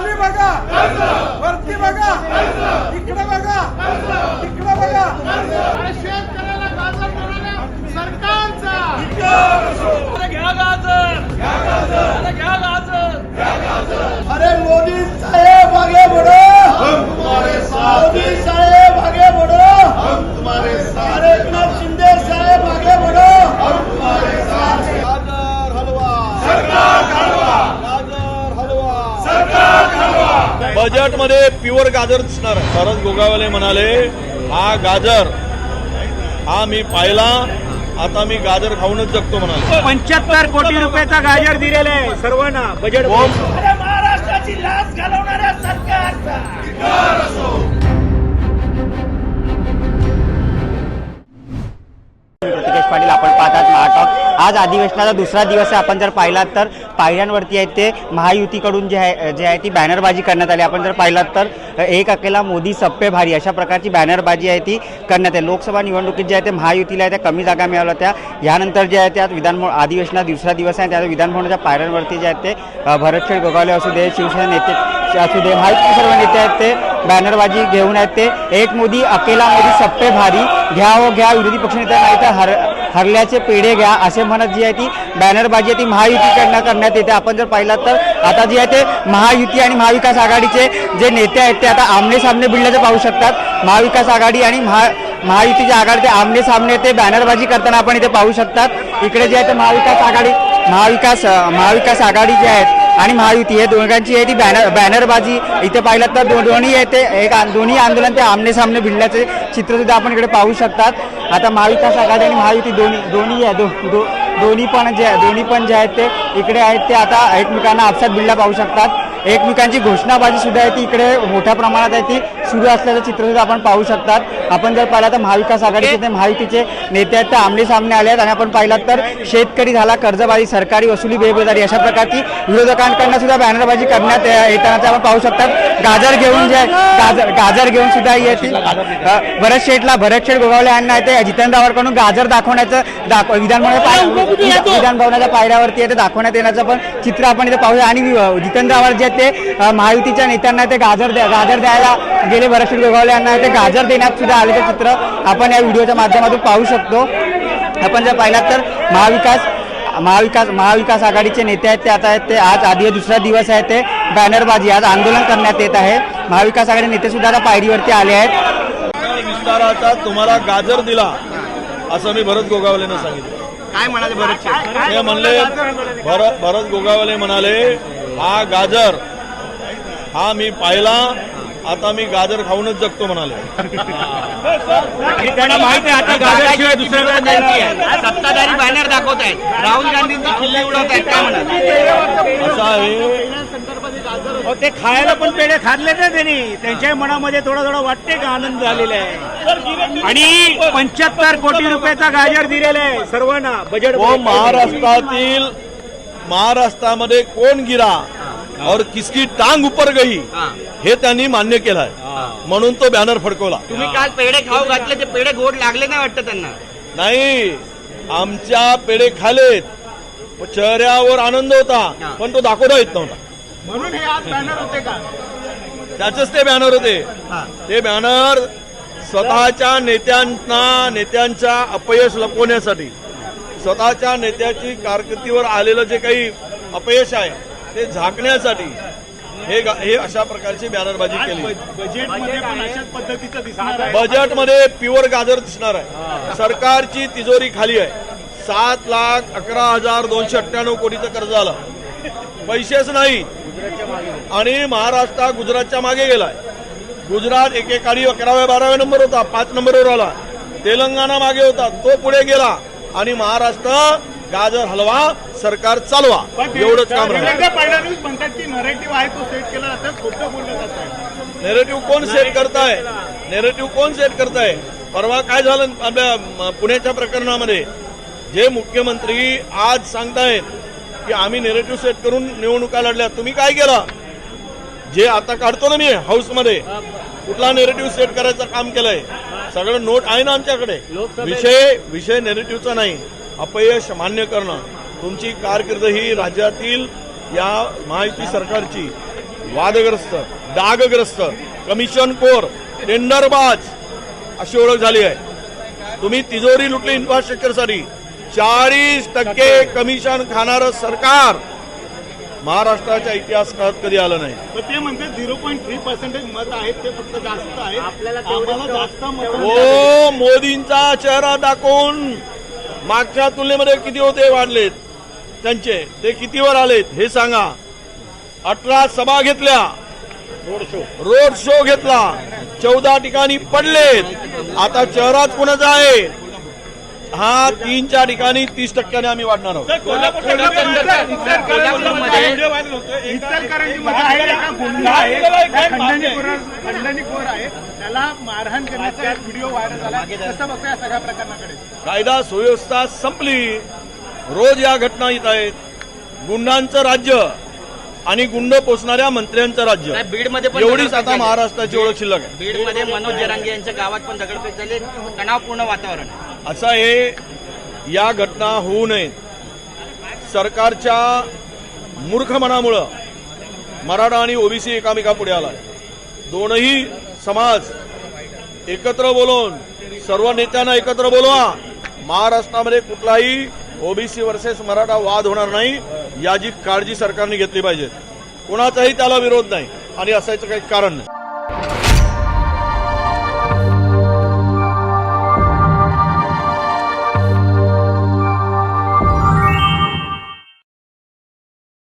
खाली बघा. वरती बघा. इकडे बघा. इकडे बघा आणि शेतकऱ्याला गाजर देणाऱ्या सरकारचा घ्या गाजर अरे घ्या गाजर अरे मोदी साहेब आगे बढ़ो हम तुम्हारे साथ मोदी साहेब आगे बढ़ो हम तुम्हारे साथ अरे एकनाथ शिंदे साहेब आगे बढ़ो हम तुम्हारे साथ गाजर हलवा सरकार हलवा गाजर हलवा सरकार हलवा बजेटमध्ये प्युअर गाजर दिसणार आहे. शरद गोगावले म्हणाले हा गाजर हा मी पाहिला आता मी गाजर खाऊनच जगतो म्हणाले. पंच्याहत्तर कोटी रुपयाचा गाजर दिलेला आहे सर्वांना बजेट अरे महाराष्ट्राची लाच घालवणाऱ्या सरकारचा. आज अधिवेशनाचा दुसरा दिवस आहे. आपण जर पाहिलात तर पायऱ्यांवरती आहेत ते महायुतीकडून जे आहे जे आहे ती बॅनरबाजी करण्यात आली. आपण जर पाहिलात तर एक अकेला मोदी सप्पे भारी अशा प्रकारची बॅनरबाजी आहे ती करण्यात आली. लोकसभा निवडणुकीत जे आहे ते महायुतीला आहे त्या कमी जागा मिळाल्या होत्या. यानंतर जे आहे त्यात विधान अधिवेशनात दुसरा दिवस आहे त्या विधानभवनाच्या पायऱ्यांवरती जे आहेत ते भरतखेड गोगावले असू दे शिवसेना नेते असू दे हा सर्व नेते आहेत ते बॅनरबाजी घेऊन आहेत ते. एक मोदी अकेला मोदी सप्पे भारी. घ्या हो घ्या विरोधी पक्षनेत्या नाही तर हर हरल्याचे पेढे घ्या असे म्हणत जी आहे ती बॅनरबाजी आहे ती महायुतीकडनं करण्यात येते. आपण जर पाहिलात तर आता जी आहे ते महायुती आणि महाविकास आघाडीचे जे नेते आहेत ते आता आमने सामने भिडल्याचं पाहू शकतात. महाविकास आघाडी आणि महा महायुतीच्या आघाडी ते आमने सामने ते बॅनरबाजी करताना आपण इथे पाहू शकतात. इकडे जे आहे ते महाविकास आघाडी महाविकास महाविकास आघाडी जे आहेत आणि महायुती हे दोघांची आहे ती बॅनर बॅनरबाजी इथे पाहिलं तर दो- दोन्ही आहे ते एक दोन्ही आंदोलन ते आमने सामने भिडल्याचे चित्र सुद्धा आपण इकडे पाहू शकतात. आता महाविकास आघाडी आणि महायुती दोन्ही दोन्ही आहे. दो, दो, दोन्ही पण जे दोन्ही पण जे आहेत ते इकडे आहेत ते आता एकमेकांना आपसात भिडला पाहू शकतात. एकमेकांची घोषणाबाजी सुद्धा आहे ती इकडे मोठ्या प्रमाणात आहे ती सुरू असल्याचं चित्र सुद्धा आपण पाहू शकतात. आपण जर पाहिलं तर महाविकास आघाडीचे ते महायुतीचे नेते आहेत ते आमने सामने आले आहेत. आणि आपण पाहिलात तर शेतकरी झाला कर्जबाजी सरकारी वसुली बेबजारी अशा प्रकारची विरोधकांकडनं सुद्धा बॅनरबाजी करण्यात येताना ते आपण पाहू शकतात. गाजर घेऊन जे गाजर गाजर घेऊन सुद्धा येतील. भरत शेठला भरत शेठ गोगावले यांना ते. जितेंद्र आव्हाडकडून गाजर दाखवण्याचं दाखव विधानभवनाच्या विधान भवनाच्या पायऱ्यावरती आहे ते दाखवण्यात येण्याचं पण चित्र आपण इथे पाहूया आणि जितेंद्र आव्हाड जे आहेत ते महायुतीच्या नेत्यांना ते गाजर द्या गाजर द्यायला गेले भरत शेठ गोगावले यांना ते गाजर देण्यात सुद्धा आलेलं चित्र आपण या व्हिडिओच्या माध्यमातून पाहू शकतो. आपण जर पाहिलात तर महाविकास महाविकास महाविकास आघाडीचे नेते आहेत ते आता आहेत ते आज आधी दुसरा दिवस आहे ते बॅनरबाजी आज आंदोलन करण्यात येत आहे. महाविकास आघाडी नेते सुद्धा आता पायरीवरती आले आहेत. विस्ताराचा तुम्हाला गाजर दिला असं मी भरत गोगावलेनं सांगितलं. काय म्हणाले भरत म्हणले भरत भरत गोगावले म्हणाले हा गाजर. हा मी पाहिला. आता मी गाजर खाऊनच जगतो म्हणाले. त्यांना माहिती आहे आता गाजरशिवाय दुसरं काय नाही. सत्ताधारी बॅनर दाखवत आहेत. राहुल गांधींचा किल्ले उडवत आहेत. काय म्हणा असं आहे. अहो, ते खायला पण पेढे खाल्ले ना त्यांनी. त्यांच्या मनामध्ये थोडा थोडा वाटते का आनंद झालेला आहे? आणि पंच्याहत्तर कोटी रुपयाचा गाजर दिलेला आहे सर्वांना. बजेट वो महाराष्ट्रातील महाराष्ट्रामध्ये कोण गिरा? और किसकी टांग ऊपर गई हे त्यांनी मान्य केलंय. म्हणून तो बॅनर फडकवला. तुम्ही काल पेढे खाऊ घातले ते पेढे गोड लागले नाही वाटतं त्यांना? नाही आमच्या पेढे खालेत. चेहऱ्यावर आनंद होता पण तो दाखवता येत नव्हता. म्हणून हे आज बॅनर होते का? त्याचेच ते बॅनर होते. ते बॅनर स्वतःच्या नेत्यांना नेत्यांच्या अपयश लपवण्यासाठी. स्वतःच्या नेत्याची कारकिर्दीवर आलेलं जे काही अपयश आहे ते झाकण्यासाठी हे हे अशा प्रकारची बॅनरबाजी केली. बजेटमध्ये बजेटमध्ये प्युअर गाजर दिसणार आहे. सरकारची तिजोरी खाली आहे. सात लाख अकरा हजार दोनशे अठ्ठ्याण्णव कोटीचं कर्ज आलं. पैसेच नाही. आणि महाराष्ट्र गुजरातच्या मागे गेलाय. गुजरात एकेकाळी अकराव्या बाराव्या नंबर होता. पाच नंबरवर आला. तेलंगणा मागे होता. तो पुढे गेला. आणि महाराष्ट्र गाजर हलवा सरकार चालवा. एवढंच काम म्हणतात की नरेटिव्ह आहे तो सेट केला जातं खोटं बोललं जात आहे. नेरेटिव्ह कोण सेट करताय? नेरेटिव्ह कोण सेट करताय? परवा काय झालं आपल्या पुण्याच्या प्रकरणामध्ये? जे मुख्यमंत्री आज सांगतायत की आम्ही नेरेटिव्ह सेट करून निवडणुका लढल्या. तुम्ही काय केलं? जे आता काढतो ना मी हाऊसमध्ये कुठला नेरेटिव्ह सेट करायचं काम केलंय? सगळं नोट आहे ना आमच्याकडे. विषय विषय नेरेटिव्हचा नाही. अपयश मान्य करणं. तुमची कारकीर्द ही राज्यातील या महायुती सरकारची वादग्रस्त डागग्रस्त कमिशन कोर टेंडरबाज अशी ओळख झाली आहे. तुम्ही तिजोरी लुटली इन्फ्रास्ट्रक्चरसाठी चाळीस टक्के कमिशन खाणारं सरकार महाराष्ट्राच्या इतिहासात कधी आलं नाही. ते म्हणते झिरो पॉईंट थ्री पर्सेंटेज मत आहेत ते फक्त जास्त आहे आपल्याला जास्त मत हो मोदींचा चेहरा दाखवून मागच्या तुलनेमध्ये किती होते वाढलेत? त्यांचे ते कितीवर आलेत हे सांगा. अठरा सभा घेतल्या. रोड शो रोड शो घेतला. चौदा ठिकाणी पडलेत. आता चेहराच कोणाचा आहे? हा तीनच्या ठिकाणी तीस टक्क्याने आम्ही वाढणार आहोत कायदा सुव्यवस्था संपली रोज या घटना येत आहेत गुंडांचं राज्य आणि गुंड पोचणाऱ्या मंत्र्यांचं राज्य बीडमध्ये पण एवढीच आता. महाराष्ट्राची ओळख शिल्लक आहे बीडमध्ये मनोज जरांगे यांच्या गावात पण दगडफेक झाली तणावपूर्ण वातावरण आहे. असा हे या घटना होऊ नयेत सरकारच्या मूर्खपणामुळं मराठा आणि ओबीसी एकामेका पुढे आला दोनही समाज एकत्र बोलून सर्व नेत्यांना एकत्र बोलवा. महाराष्ट्रामध्ये कुठलाही ओबीसी वर्सेस मराठा वाद होणार नाही याची काळजी सरकारने घेतली पाहिजे. कोणाचाही त्याला विरोध नाही आणि असायचं काही कारण नाही.